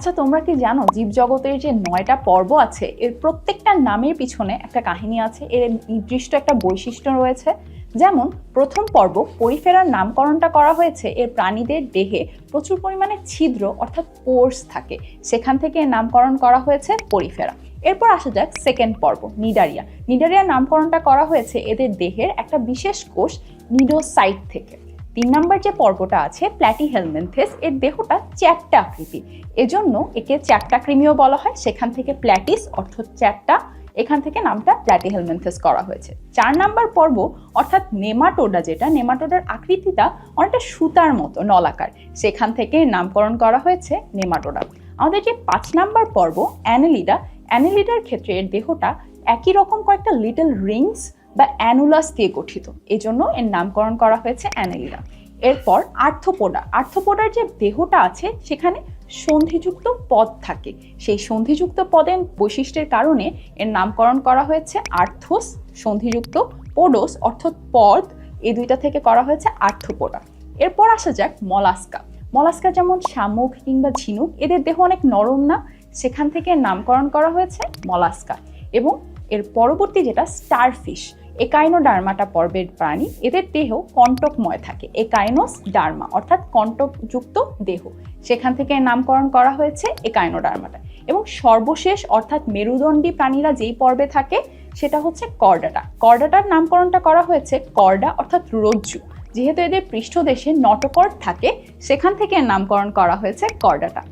আচ্ছা তোমরা কি জানো জীবজগতের যে নয়টা পর্ব আছে, এর প্রত্যেকটা নামের পিছনে একটা কাহিনী আছে, এর নির্দিষ্ট একটা বৈশিষ্ট্য রয়েছে? যেমন, প্রথম পর্ব পরিফেরার নামকরণটা করা হয়েছে, এর প্রাণীদের দেহে প্রচুর পরিমাণে ছিদ্র অর্থাৎ পোর্স থাকে, সেখান থেকে এর নামকরণ করা হয়েছে পরিফেরা। এরপর আসা যাক সেকেন্ড পর্ব, নিডারিয়া। নিডারিয়ার নামকরণটা করা হয়েছে এদের দেহের একটা বিশেষ কোষ নিডোসাইট থেকে। তিন নম্বর যে পর্বটা আছে প্ল্যাটি হেলমেন্থেস এর দেহটা চ্যাপ্টা আকৃতি। এজন্য একে চ্যাপ্টা কৃমিও বলা হয়, সেখান থেকে প্ল্যাটিস অর্থাৎ চ্যাপ্টা, এখান থেকে নামটা প্ল্যাটি হেলমেন্থেস করা হয়েছে। চার নাম্বার পর্ব, অর্থাৎ নেমাটোডা যেটা, নেমাটোডার আকৃতিটা অনেকটা সুতার মতো, নলাকার। সেখান থেকে নামকরণ করা হয়েছে নেমাটোডা। আমাদের যে পাঁচ নাম্বার পর্ব অ্যানেলিডা অ্যানেলিডার ক্ষেত্রে এর দেহটা একই রকম কয়েকটা লিটল রিংস বা অ্যানুলাস দিয়ে গঠিত। এজন্য এর নামকরণ করা হয়েছে অ্যানেলিডা এরপর আর্থোপোডা আর্থোপোডার যে দেহটা আছে, সেখানে সন্ধিযুক্ত পদ থাকে। সেই সন্ধিযুক্ত পদের বৈশিষ্ট্যের কারণে এর নামকরণ করা হয়েছে আর্থোস সন্ধিযুক্ত পোডোস, অর্থাৎ পদ। এই দুইটা থেকে করা হয়েছে আর্থোপোডা এরপর আসা যাক মলাস্কা। মলাস্কা যেমন শামুক কিংবা ঝিনুক, এদের দেহ অনেক নরম না, সেখান থেকে নামকরণ করা হয়েছে মলাস্কা। এবং এর পরবর্তী যেটা স্টারফিশ একাইনোডার্মাটা পর্বের প্রাণী। এদের দেহ কণ্টকময় থাকে। একাইনোস ডার্মা, অর্থাৎ কণ্টকযুক্ত দেহ। সেখান থেকে নামকরণ করা হয়েছে একাইনোডার্মাটা। এবং সর্বশেষ, অর্থাৎ মেরুদণ্ডী প্রাণীরা যেই পর্বে থাকে, সেটা হচ্ছে কর্ডাটা। কর্ডাটার নামকরণটা করা হয়েছে কর্ডা, অর্থাৎ রজ্জু। যেহেতু এদের পৃষ্ঠদেশে নটকর্ড থাকে, সেখান থেকে নামকরণ করা হয়েছে কর্ডাটা।